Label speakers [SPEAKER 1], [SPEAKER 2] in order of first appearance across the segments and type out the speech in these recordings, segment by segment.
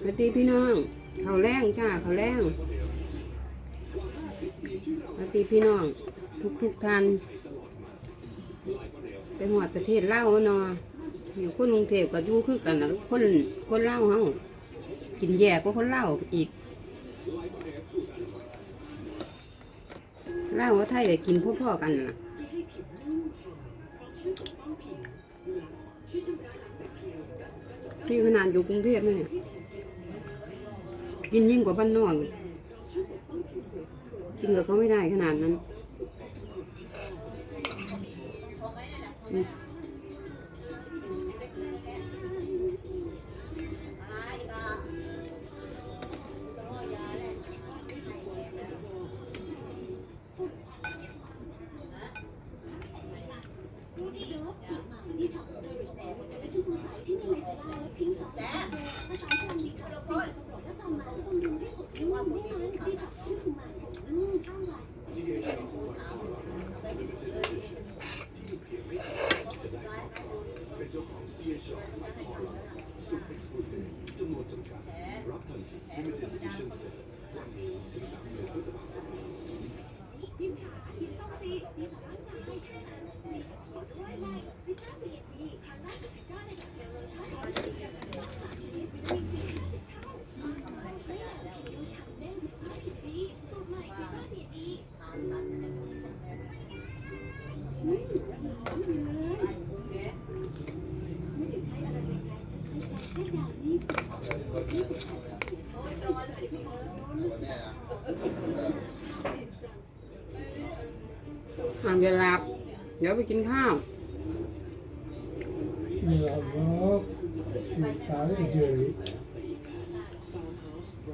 [SPEAKER 1] สวัสดีพี่น้อง เขาแรงจ้าเขาแรงสวัสดีพี่น้อง ทุกทุกท่านไปหอดประเทศเล่าเนาะอยู่คนกรุงเทพก็อยู่คือกันนะคนคนเล่าเฮากินแย่กว่าคนเล่าอีกเล่าวกับไทยก็กินพ่อๆกันน่ะพี่ขนาดอยู่กรุงเทพเนี่ย กินยิ่งกว่าบ้านนอกอีกกินกับเขาไม่ได้ขนาดนั้น ดี๋ยวไปกินข้าว
[SPEAKER 2] ไม่หลับหรอกอยู่เช้าเฉย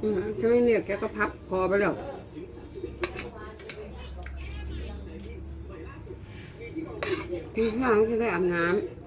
[SPEAKER 1] อืมใช่ไหมเนี่ยแกก็พับคอไปแล้วกินข้าวจะได้อาบน้
[SPEAKER 3] ก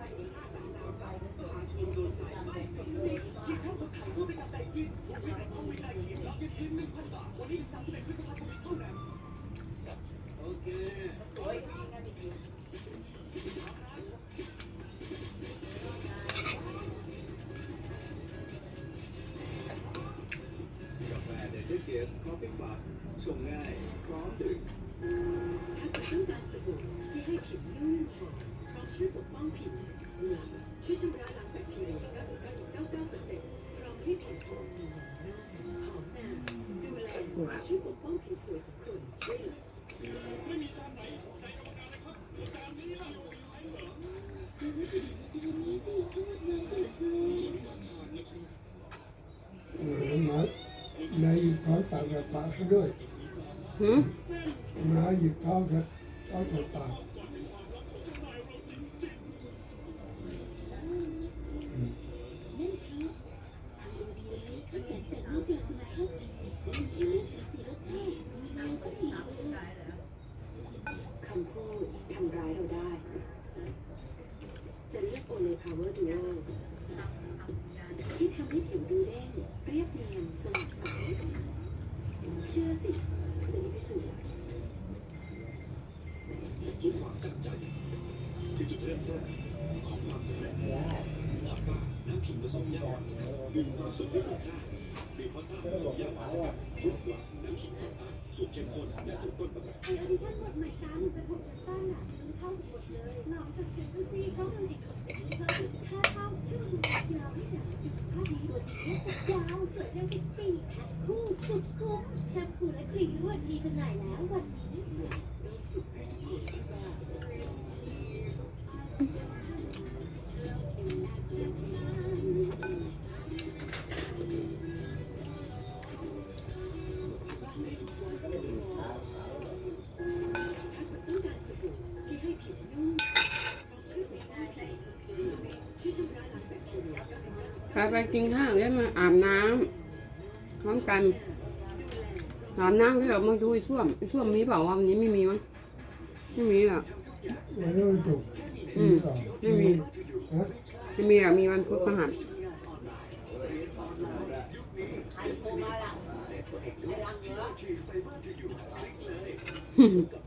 [SPEAKER 3] เท้า
[SPEAKER 4] ปา
[SPEAKER 2] กกับปากซะด้วยำ
[SPEAKER 1] หืม
[SPEAKER 2] นาหยิบเท้ากับเท้ากับปาก
[SPEAKER 4] ส
[SPEAKER 3] มยาหวานสกัดทุกหลักน้ำขิงพอต้าสูตรเข้มข้นและสุดก้นตำรับ
[SPEAKER 5] ไอออดิชั่นบทใหม่ตามเป็นผมชั้นสั้นอะมันเข้ากับทเลยน้องสังเกตดูสิเขาดูเด็กเพิ่มจุดห้าเท่าชื่อคุณยาวให้หนาดูสุภาพดีตัวจริงยาวสวยเร็วทุกปีแพ็คคู่สุดคุ้มแชมพูและครีมนวดมีจำหน่ายแล้ววันนี้
[SPEAKER 4] กิน
[SPEAKER 1] ข้าวแล้วมาอาบน้ำพร้อมกันอาบน้ำแล้วมาดูไอ้ส้วมไอ้ส้วมมีเปล่าวะวันนี้ไม่มีมั้งไม่มีอะ
[SPEAKER 2] วันนี้มันตก
[SPEAKER 1] อืม
[SPEAKER 2] ก่อน
[SPEAKER 1] ไม่มี
[SPEAKER 2] ฮะ
[SPEAKER 1] ไม่มีอะมีวันพุธพฤหัส
[SPEAKER 3] เ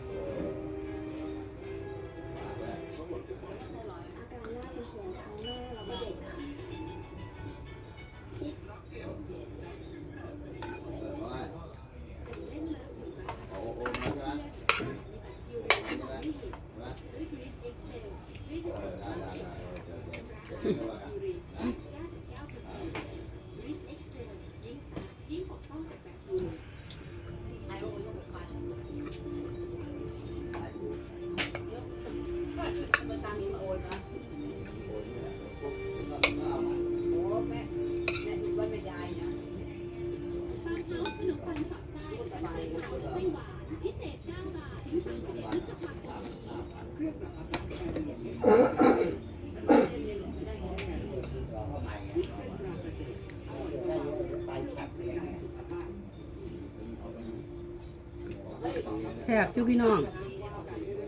[SPEAKER 3] แซ่บจุพี่น้อง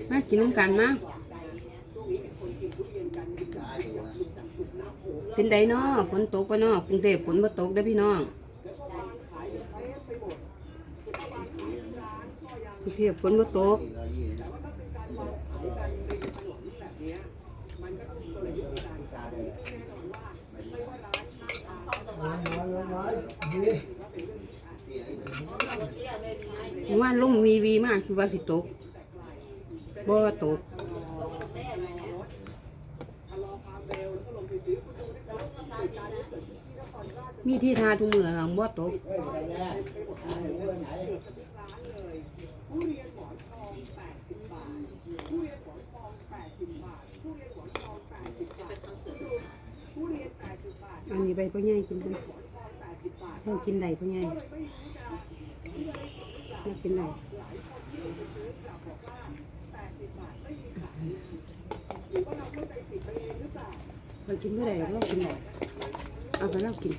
[SPEAKER 3] มากินน้ำกันมาเป็นไดเนาะฝนตกปะเนาะกรุงเทพฝนมาตกได้พี่น้องกรุงเทพฝนมาตก
[SPEAKER 2] มามามามาดี
[SPEAKER 3] ว่าน ลงวีวีมากคือว่าสิตกบ่ตกมีที่ทาทุกมือหลังบ่ตกอันนี้ใบพ่อใหญ่กินด้วยต้องกินได้พ่อใหญ่ากินได้พอกินเมื่อไหร่เรากินไหนเอาไปเรากิน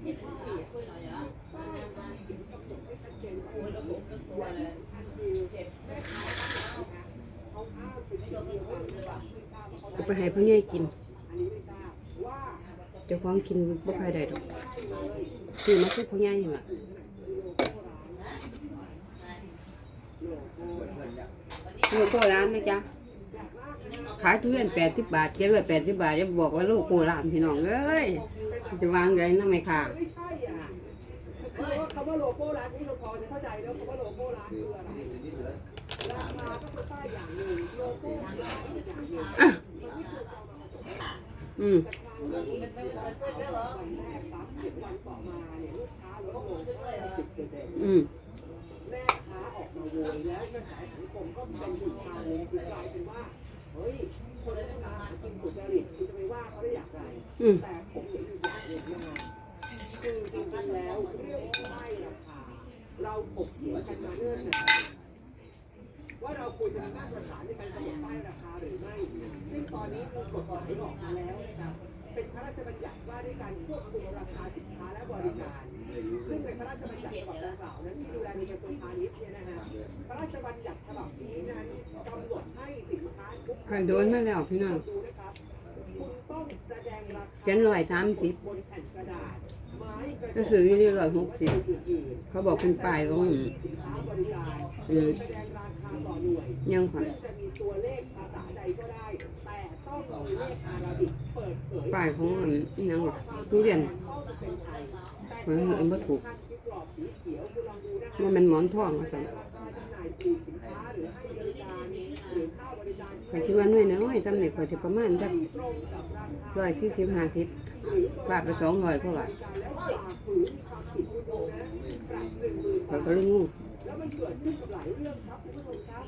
[SPEAKER 3] เอาไปให้พ่อใหญ่กิน เจ้าของกินบ่ค่อยได้ดอกซื้อมาคือพ่อใหญ่นี่ล่ะโลโก้ร้านนะจ๊ะ ขายทุเรียนแปดสิบบาทเจ็ดร้อยแปดสิบบาทจะบอกว่าลโก้ร้านพี่น้องเอ้ยจะวางไงนั่งไมค่ะ
[SPEAKER 1] ไม่ใช่อะคือว่าคำว่าโลโก้ร้านนี้เราพอจะเข้าใจแล้วคำว่าโลโก้ร้านคืออะไรราคาก็คือป้ายอย่างหนึ่งโลโก้ร้านก็คือย่างหนึ่ง
[SPEAKER 3] อืม
[SPEAKER 1] วันแรกปั๊บเจ็ดวันต่อมาเนี่ยลูกค้าลดลงสิบเปอร์เซ็นต์
[SPEAKER 3] อืม
[SPEAKER 1] แม่ค้าออกมาโวยแล้วกระแสสังคมก็เป็นจุดทางคือกลายเป็นว่าเฮ้ยคนที่ทำอาหารกินสุจริตคุณจะไปว่าเขาได้อย่างไร
[SPEAKER 3] อืม
[SPEAKER 1] เขี
[SPEAKER 3] ยนร้อยสามสิบบ
[SPEAKER 1] นแผ่นกระดาษไม้กระ
[SPEAKER 3] ก็
[SPEAKER 1] ดาษ
[SPEAKER 3] ซื้อที่ร้อยหกสิบเขาบอกเป็นป้ายของ
[SPEAKER 1] ๆสินค้า
[SPEAKER 3] อืม
[SPEAKER 1] แสดงราคาต่อหน่วย
[SPEAKER 3] ยังค่ะ
[SPEAKER 1] ปลขาย
[SPEAKER 3] ป้ายของอันยังวะทุเรียน
[SPEAKER 1] ต้องเป็นไทยแต่
[SPEAKER 3] เหมือนเห็นบ่ถูก
[SPEAKER 1] ขั้นที่กรอบสีเขียวคุณลองดูนะคะ
[SPEAKER 3] ว่ามันหมอนทองว่าซั่น
[SPEAKER 1] ราคาจำหน่ายปลีกสิ
[SPEAKER 3] ข่อยคิดว่าน้อยน้อยๆจำเนี่ยข่อยจะประมาณจัก
[SPEAKER 1] ร้
[SPEAKER 3] อยสี่สิบห้าสิบ
[SPEAKER 1] บา
[SPEAKER 3] ทละสองร้อยกว่าบาท
[SPEAKER 1] แล้วฝ่าฝืนมีความผิดคุณดูนะปรับหนึ่งหน
[SPEAKER 3] ข่อบา
[SPEAKER 1] ย
[SPEAKER 3] ก็เลยงู
[SPEAKER 1] แล้วมันเกิดขึ้นกับหลายเรื่องครับคุณผู้ชมครับ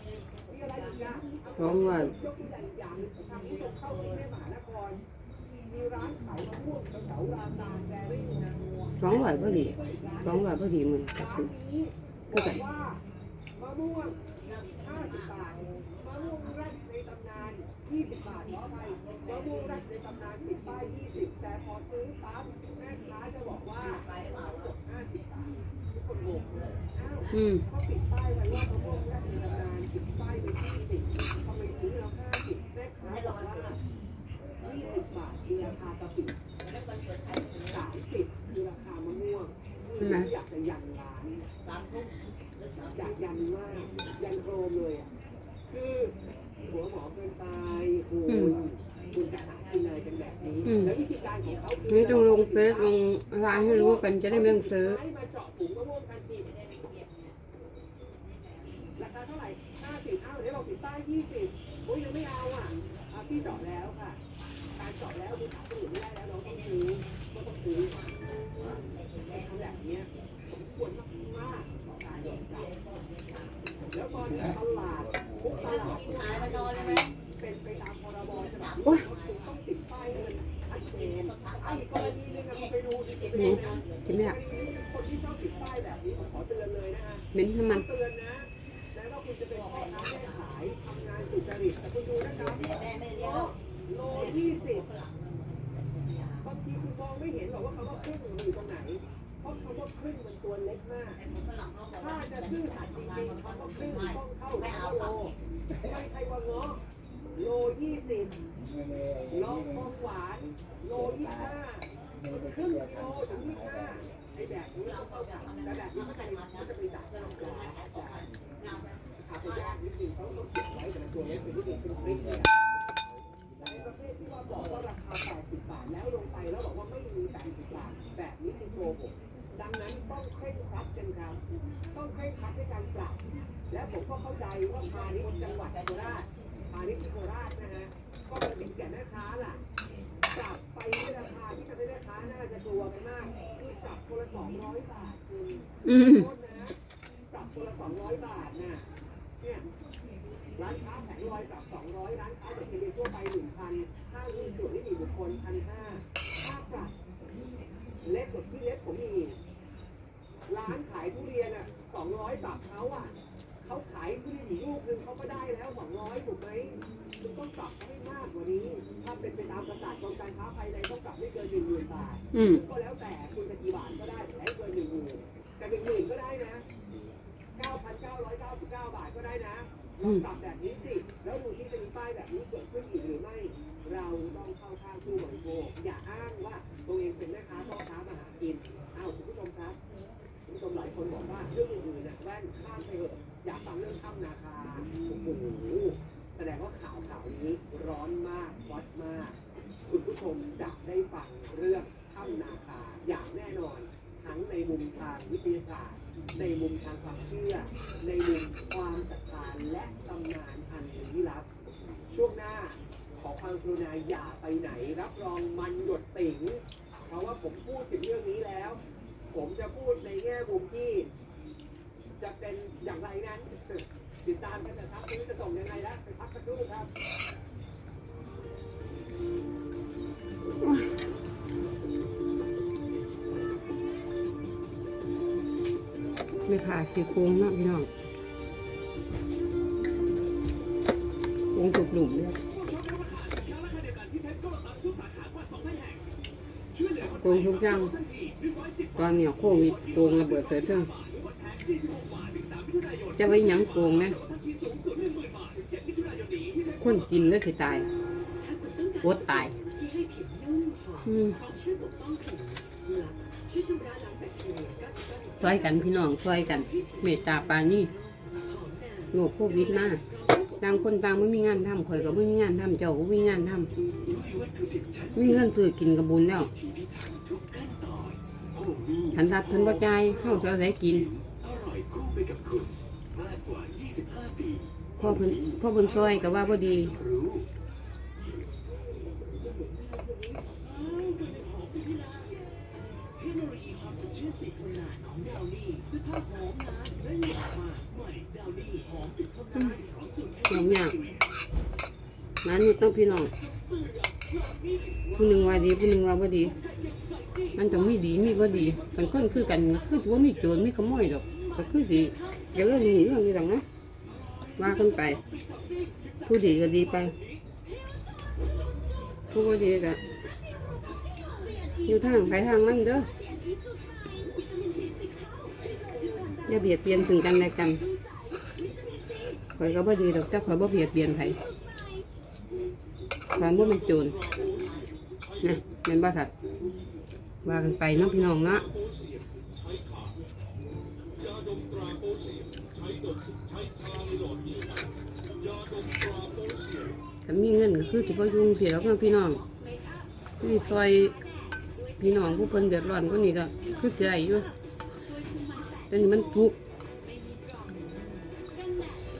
[SPEAKER 1] มีอะไรอีกอะ
[SPEAKER 3] สองร้อย
[SPEAKER 1] ยกตัวอย่างหนึ่งทางผู้ชมเข้ากรุงเทพมหานครมีร้านขายมะม่วงแถวๆราซานแบริ่งนะ
[SPEAKER 3] สองร้อยพอดีสองร้อยพอดีมันก็คือ
[SPEAKER 1] นี้บอกว่ามะม่วง50บาทมะม่วงรดในตำนา 20 บาทขอไปมะ
[SPEAKER 3] ม่วงแรกในตำนานติดป้าย 20 แต่พอซื้อปั๊บแม่ค้าจะบอกว่า50 บาททุกคนงงอ้าว
[SPEAKER 5] อืม
[SPEAKER 3] เขาติดป้ายไว้ว่ามะม่วงแรกในตำนานติดป้ายไว้20ทำไมซื้อแล้ว50แม่ค้าบอกว่า20 บาทคือราคากะปิ30คือราคามะม่วง
[SPEAKER 5] ใช่ไหม
[SPEAKER 3] อยากจะยันร้านอยากยันมากยันโครมเลยอะคือ หัวหมอเกินไปคุณคุณจะหากินอะไรกันแบบนี้แล้ววิธีการของเขาคื
[SPEAKER 5] นี่ต้องลงเฟซลงไลน์ให้รู้กันจะได้ไม่ต้องซื้อ
[SPEAKER 3] ให้มาเจาะถุงมะม่วงกันกินราคาเท่าไหร่ห้าสิบอ้าวเดี๋ยวบอกติดป้าย20โอ้ยยังไม่เอาอะอะพี่เจาะแล้วค่ะ การเจาะแล้วคือถามคนอื่นไม่ได้แล้วน้องต้องซื้อก็ต้องซื้อทำแบบนี้สมควรมากๆต่อการยอมรับแล้วตอนนี้ตลา
[SPEAKER 5] โอ๊ย
[SPEAKER 3] คุณต้องติดป้ายห้มันชัดเจนไอ้กรณีหนึงอะคุณไปดูอีก
[SPEAKER 5] หนูกินไม่ได้
[SPEAKER 3] คนที่ชอบติดป้ายแบบนี้ขอเตือนเลยนะ
[SPEAKER 5] เหม็นน้ำมัน
[SPEAKER 3] เตือนนะแม้ว่าคุณจะเป็นค้าแม่ขายทำงานสุจริตแต่คุณดูนะครับโลยี่สิบบางทีคุณมองไม่เห็นหรอกว่าคำว่าครึ่งมันอยู่ตรงไหน เพราะคำว่าครึ่งมันตัวเล็กมาก ชื่อสัตย์จริงๆคำว่าครึ่งต้องเข้าเข้าโลไม่ใช่ว่าเงาะโลยี่สิบลองของหวาน โลยี่ห้าครึ่งกิโลถึงยี่ห้าไอ้แบบนี้ต้องเข้ากันแต่แบบนี้มันจะมันจะไปตัดแต่อาจจะยากนิดนึงเขาต้องเก็บไว้แต่ตัวเล็กเป็นนิดนึงเป็นพริกเนี่ยในประเภทที่ว่าบอกว่าราคา80บาทแล้วลงไปแล้วบอกว่าไม่มี80บาทแบบนี้คือโกหกดัง นั้นต้องเคร่งครัดกันครับต้องเคร่งครัดในการปรับและผมก็เข้าใจว่าพาณิชย์จังหวัดโคราชพาณิชย์โคราชนะฮะก็เป็นสินแก่แม่ค้าล่ะปรับไปในราคาที่ทำให้แม่ค้าน่าจะกลัวกันมากคือปรับคนละ200บาทคุณ
[SPEAKER 5] อืม
[SPEAKER 3] โทษนะปรับคนละ200บาทน่ะเนี่ยร้านค้าแผงลอยปรับ200ร้อยร้านค้าเด็กเรียนทั่วไป1,000ห้างหุ้นส่วนที่มีบุคคล1,500ค่าปรับเล็กกว่าที่เล็กผมมี ร้านขายทุเรียนอะ200ปรับเขาอะเขาขายทุเรียนอยู่ลูกนึงเขาก็ได้แล้ว200ถูกไหมคุณต้องปรับเขาให้มากกว่านี้ ถ้าเป็นไปตามประกาศกรมการค้าภายในต้องปรับไม่เกิน1 0,000บาท
[SPEAKER 5] อืม
[SPEAKER 3] ก็แล้วแต่คุณจะกี่บาทก็ได้แต่ให้เกิน1 0,000แต่1 0,000ก็ได้นะ9,999บาทก็ได้นะลองปรับแบบนี้สิ แล้วดูซิจะมีป้ายแบบนี้เกิดขึ้นอีกหรือไม่ เราต้องเข้าข้างผู้บริโภคอย่าอ้างว่าตัวเองเป็นแม่ค้าพ่อค้ามาหากิน หลายคนบอกว่าเรื่องอื่นๆนะแว่นข้ามไปเถอะอยากฟังเรื่องถ้ำนาคาโอ้โหแสดงว่าข่าวข่าวนี้ร้อนมากฮอตมาก คุณผู้ชมจะได้ฟังเรื่องถ้ำนาคาอย่างแน่นอน ทั้งในมุมทางวิทยาศาสตร์ ในมุมทางความเชื่อ ในมุมความศรัทธาและตำนานอันลี้ลับ ช่วงหน้าขอความกรุณาอย่าไปไหน รับรองมันหยดติ่งเพราะว่าผมพูดถึงเรื่องนี้แล้ว ผมจะพูดในแง่มุมที่ จะเป็นอย่างไรนั้น ติดตามกันนะครับไม่รู้จะส่งยังไงแล้วไปพักสักครู่ครับ
[SPEAKER 5] ไม่ขาดคือโค้งเนาะพี่น้องโค้งถูกหลุมเนี่ยโกงทุกอย่าง ตอนเนี้ยโควิดโกงระเบิดเถิดเทิงจะไปหยังโกงนะคนกินแล้วสิตาย
[SPEAKER 4] ถ้าคุณต้องการ
[SPEAKER 5] อดตาย
[SPEAKER 4] วนุ่มช่วยปกป้องผิวลักซ์ช่วยชำระล้าย
[SPEAKER 5] ช่วยกันพี่น้องช่วยกัน เมตตาปานี่
[SPEAKER 4] หอมนาน
[SPEAKER 5] โรคโควิดมาต่างคนต่างไม่มีงานทำข่อยก็ไม่มีงานทำเจ้าก็ไม่มีงานทำมีเงินซื้อกินกับบุญแล้ว ฉันทัดทันบ่ใจายเฮาจะเอาไสกิน
[SPEAKER 1] พ่อยคู่ไปกับคุณมากกว่า25ปี
[SPEAKER 5] พ่อเพิ่นพ่อเพิ่นซอยก็ว่าบ่ดี
[SPEAKER 1] รู้
[SPEAKER 6] เทคโนโลยีความสดชื่นติดทนนานขอดีหอมนานและหนักมากใหม่ดาวนี่หอมติดทนนานพร้อมสูตร
[SPEAKER 5] หอมยานนนี่ต้องพี่น้องผู้หนึ่งว่าดีผู้หนึ่งว่าบ่ดี มันต้องมีดีมีบ่ดีมันคนคือกันคือว่ามีโจรมีขโมยดอกก็คือสิอย่าเรื่องนี้เรื่องนี้หรอกนะว่ากันไป ผู้ดีก็ดีไป ผู้บ่ดีก็อยู่ทางไปทางมันเด้ออย่าเบียดเบียนถึงกันและกันข่อยก็บ่ดีดอกแต่ข่อยบ่เบียดเบียนไผข่อยบ่เป็นโจรนะแม่นบ่สัตว์ ว่ากันไปเนาะพี่น้องเนาะถ้ามีเงินก็คือสิบ่ยุ่งเสียแล้วพี่น้องนี่ซอยพี่น้องผู้เพิ่นเดือดร้อนก็นี่ก็คือใจอยู่แต่นี่มันทุก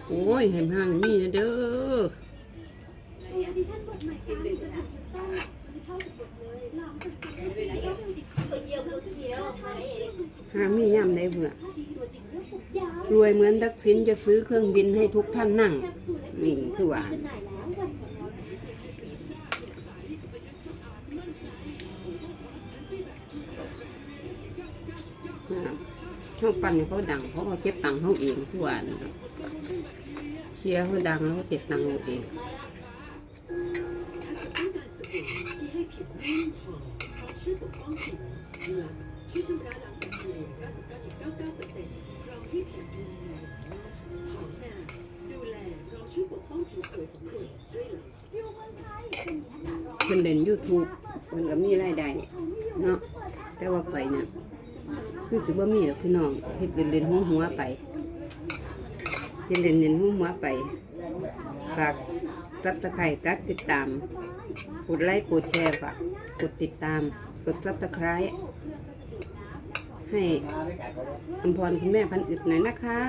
[SPEAKER 5] โอ้ยแหมห่างมีนะเด้อ
[SPEAKER 7] หามีย่ำ
[SPEAKER 5] ได้เบื่อ
[SPEAKER 7] ถ้าดีตัวจริงเรื่องผมยาว
[SPEAKER 5] รวยเหมือนทักษิณจะซื้อเครื่องบินให้ทุกท่านนั่งนี่คือว่า
[SPEAKER 7] จะไหววันเขา
[SPEAKER 5] ปั่นเขาดังเพราะเขาเก็บตังค์เขาเองทุกวันเชียร์เขาดังแล้วเขาเก็บตังค์เขาเอง
[SPEAKER 4] ที่ให้ผิวนุ่มหอมพร้อมช่วยปกป้องผิวลักซ์ช่วยชำระล้าง คทีเรีย99.99%รอมให้ผิวดูเนียนหอมนานดูแลรอช่วยปกป้องผิวสวยของคุณด้วยลักซ์
[SPEAKER 7] อยู่เมืองไทยเป็นอากาศร้อน
[SPEAKER 5] เพิ่นเล่นยูทูบเพิ่นก็มีรายได้เนาะแต่ว่าไปเนี่ยคือสิบ่มีดอกพี่น้องเฮ็ดเล่นๆหัวๆไปเฮ็ดเล่นๆหัวๆไปฝากซับสไครต์กัดติดตาม กดไลค์กดแชร์ฝากกดติดตาม กดซับสไครต์ ให้อำพรคุณแม่พันอึดหน่อยนะคะ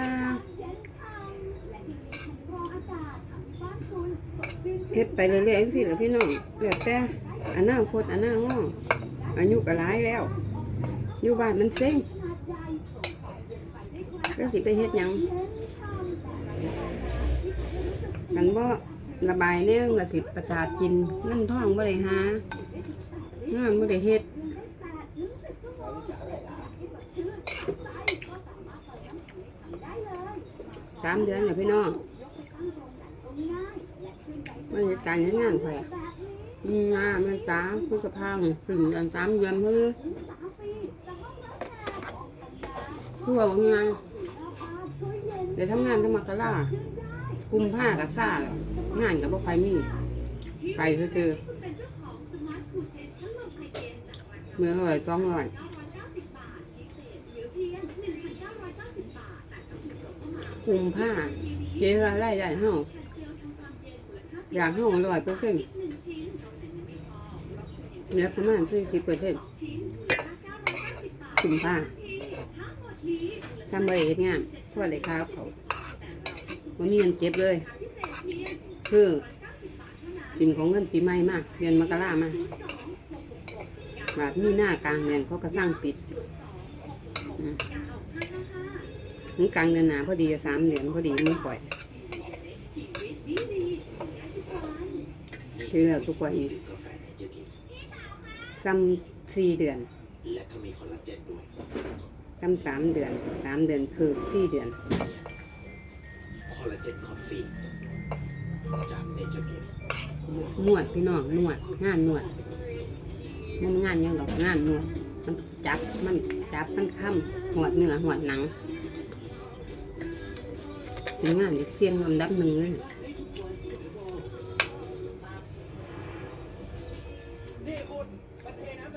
[SPEAKER 5] เฮ็ดไปเรื่อยๆจังซี่แหละพี่น้องแล้วแต่อนาโคตอนาคตอายุก็หลายแล้ว อยู่บ้านมันเซ็งก็สิไปเฮ็ดยังกันบ่าระบายแนวก็สิประสาทกินเงินทองบ่ได้หางานบ่ได้เฮ็ด สามเดือนแล้วพี่น้องมันจะการเฮ็ดงานไผอะมีงานมันสามพฤษภาคมถึงเดือนสามเดือนเพิ่นคือว่าบางงานเดี๋ยวทำงานทำมากะล่ากุมผ้ากับซ่าแล้วงานกับพวกไฟมีไปคือเมื่อไหร่สองร้อย กุมผ้าเจ๊รายได้ได้เฮาอยากเฮาร้อยเปอร์เซ็นต์เหลือประมาณสี่สิบเปอร์เซ็นต์กุมผ้าทำบริเฮ็ดงานพวกอะไรค้ากับเขาว่ามีเงินเก็บเลย คือกินของเงินปีใหม่มากเดือนมกรามาบาทมีหน้ากลางเดือนเขาก็สร้างปิด มถึงกลางเดือนหนาพอดีสามเดือนพอดีมือปล่อยคือเราทุกคน
[SPEAKER 1] ดื่มกาแฟไน
[SPEAKER 5] ซ้ำสี่เดือน
[SPEAKER 1] และก็มีคอลลาเจนด้วย
[SPEAKER 5] ซ้ำสามเดือนสามเดือนคือสี่เดือน
[SPEAKER 1] คอลลาเจนคอฟฟี่จากเนเจอร์กิฟ
[SPEAKER 5] นวดพี่น้องนวดงานนวดมันงานยังดอกงานนวดมันจับมันจับมันค้ำหวดเนื้อหวดหนัง เป็นงานที่เสี่ยงลำดับหนึ่งเลย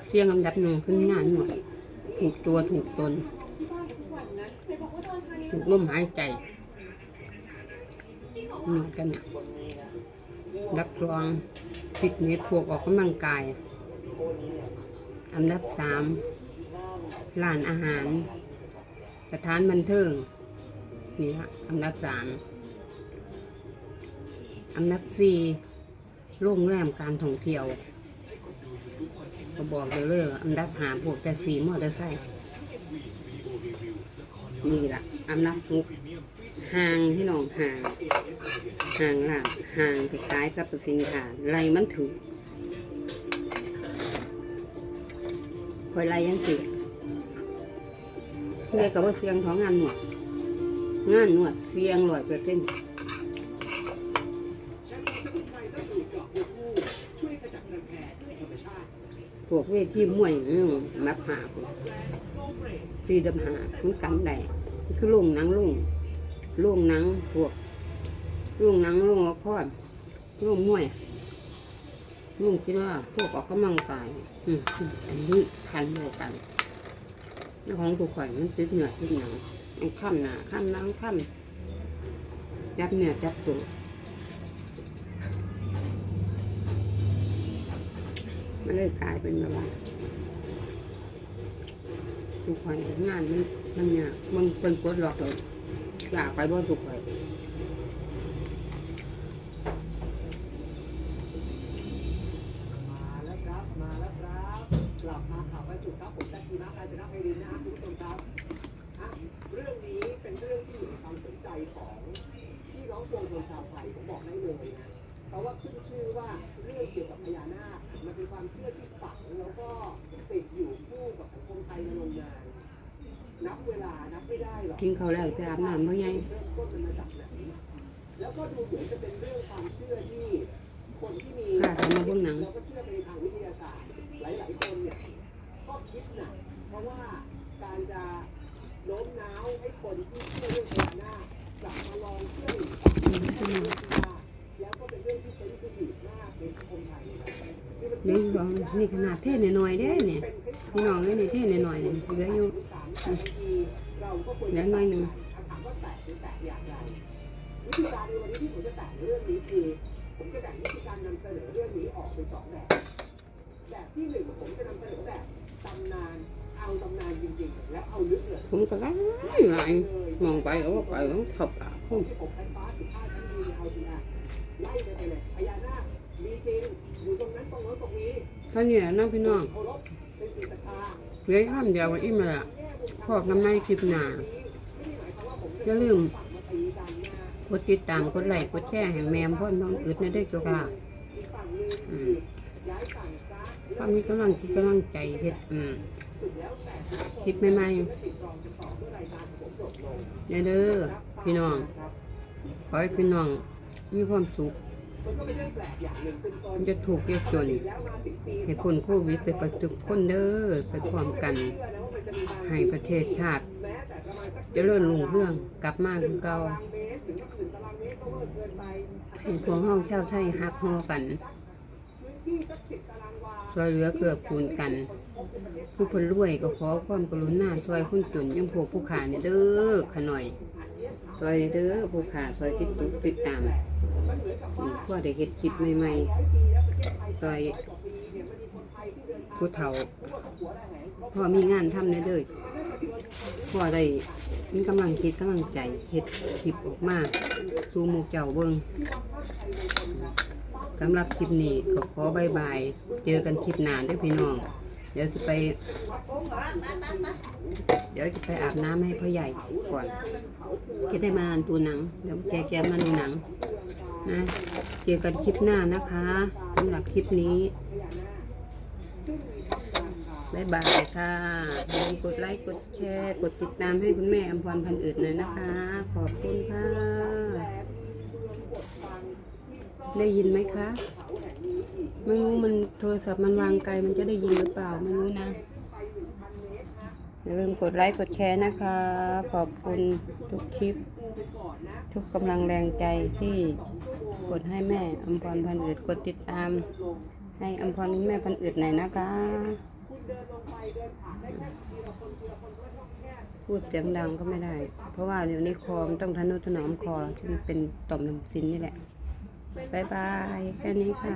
[SPEAKER 5] เสี่ยงลำดับหนึ่งคืองานนวดถูกตัวถูกตน ถูกลมหายใจนี่กันเนี่ยรับรองฟิตเนสพวกออกกำลังกาย อันดับสามร้านอาหาร สถานบันเทิง นี่ฮะอันดับสามอันดับสี่โรงแรมการท่องเที่ยวก็บอกเลยเลยว่าอันดับหาพวกแต่สีมอเตอร์ไซค์นี่ละอันดับหกห่างที่น้องห่างห่างล่ะห่างไปขายสรรพสินค้าไรมันถูกคอยไรยังสิเพื่อกับว่าเสียงของงานหนวด งานนวดเสียงร้อยเปอร์เซ็นต์
[SPEAKER 3] พว
[SPEAKER 5] กเวทีมวยนี่มักหาพุ่นตีดำหามันกันได้คือลุงนังลุงลุงนังพวกลุงนังลุงละครลุงมวยลุงกีฬาพวกออกกำลังกายอันนี้คันเดียวกันของทุกข่อยมันติดเหนือติดหนัง มันข้ามหนาข้ามหนังข้ามจับเนื้อจับตัวมันเลยกลายเป็นแบบว่าทุกข่อยงานมันมันเนี่ยามันเป็นกดหลอกเลยอยากไปบ่ทุกข่อ
[SPEAKER 3] ไทยนะครั
[SPEAKER 5] บ
[SPEAKER 3] คือมั
[SPEAKER 5] น
[SPEAKER 3] นี่ลองนี่
[SPEAKER 5] ขนาดเทศหน่อยๆเด้เนี่ยพี่น้องนี่เทศหน่อยๆเนี่ยเหลืออยู่
[SPEAKER 3] เราก็ควร
[SPEAKER 5] เหลือหน่อยหนึ่ง
[SPEAKER 3] ว่าแตะหรือแตะอย่างไรวิธีการในวันนี้ที่ผมจะแตะเรื่องนี้คือ ผมจะแบ่งวิธีการนำเสนอเรื่องนี้ออกเป็นสองแบบ แบบที่หนึ่งผมจะนำเสนอแบบตำนานเอาตำนานจริงๆแล้วเอาลึกเลย
[SPEAKER 5] ผมก็ไล่ไล่มองไปเอาไปเอาขับปาก
[SPEAKER 3] ผมที่อกชั้นฟ้าสิบห้าชั้นดีในเอาซีอาไล่ไปเลยพญานาคมีจริงอยู่ตรงนั้นตรงโน้นตรงนี้
[SPEAKER 5] เท่านี้แหละนะพี่น้อง
[SPEAKER 3] เคารพเป็นสิ่งศรัทธา
[SPEAKER 5] เหลือข้ามเดียวว่าอิ่มและ
[SPEAKER 3] แง่มุม
[SPEAKER 5] พอกำไรคลิปหน้า
[SPEAKER 3] ไม่ได้หมายความว่าผม
[SPEAKER 5] อย่าลืม
[SPEAKER 3] ก
[SPEAKER 5] ดติดตามกดไลค์กดแชร์ให้แม่พ่อนน้องอึดในได้จ้าค่ะ
[SPEAKER 3] อีกฝั่งหนึ่ง
[SPEAKER 5] อื
[SPEAKER 3] คือ
[SPEAKER 5] ม
[SPEAKER 3] ย้ายฝั่งซะ
[SPEAKER 5] ความมีกำลังจิตกำลังใจเฮ็ดอืม
[SPEAKER 3] คิ
[SPEAKER 5] ดใหม่
[SPEAKER 3] และติดรองจะต่อเมื่ย
[SPEAKER 5] เด้อพี่น้อง ขอให้พี่น้องมีความสุข
[SPEAKER 3] มัน
[SPEAKER 5] จะถูกข์ยากจนให้พ้นโควิดไปประจุคนเด้อไปพร้อมกัน ให้ประเทศชาติ
[SPEAKER 3] แม้แต่ประ
[SPEAKER 5] เจริญรุ่งเรื่องกลับมาคือเก่า ให้พวกเฮาชาวไทยฮักฮอกัน
[SPEAKER 3] พื้นที่สักสิบตารางวา
[SPEAKER 5] ช่วยเหลือเกื้อกูลกัน ผู้เพิ่นรวยก็ขอความกรุณาช่วยคนจนยังพวกผู้ขาเนี่ยเด้อขะหน่อยช่วยเด้อผู้ขาช่วยติดตุกติดตามอืมเพื่อได้เฮ็ดคลิปใหม่ๆช่วยผู้เฒ่าพอมีงานทำเนี่ยเด้อพอได้มีกำลังจิตกำลังใจเฮ็ดคลิปออกมา สู่หมู่เจ้าเบิ่งสำหรับคลิปนี้ก็ขอบายบาย เจอกันคลิปหน้าเด้อพี่น้อง เดี๋ยวจะไป เดี๋ยวจะไปอาบน้ำให้พ่อใหญ่ก่อนจะได้มาดูหนัง เดี๋ยวแกแกมาดูหนังนะเจอกันคลิปหน้านะคะสำหรับคลิปนี้บายบายค่ะอย่าลืมกดไลค์ กดแชร์ กดติดตามให้คุณแม่อัมพรพันอื่นหน่อยนะคะ ขอบคุณค่ะ ได้ยินไหมคะ ไม่รู้มันโทรศัพท์มันวางไกลมันจะได้ยินหรือเปล่าไม่รู้นะอย่าลืมกดไลค์กดแชร์นะคะ ขอบคุณทุกคลิป ทุกกำลังแรงใจที่กดให้แม่อมพรพันธุ์อื่นกดติดตาม ให้อมพรแม่พันธุ์อื่นหน่อยนะคะพูดเสียงดังก็ไม่ได้ เพราะว่าเดี๋ยวนี้คอมันต้องทนุถนอมคอที่มันเป็นต่อมน้ำซินนี่แหละ บายบาย แค่นี้ค่ะ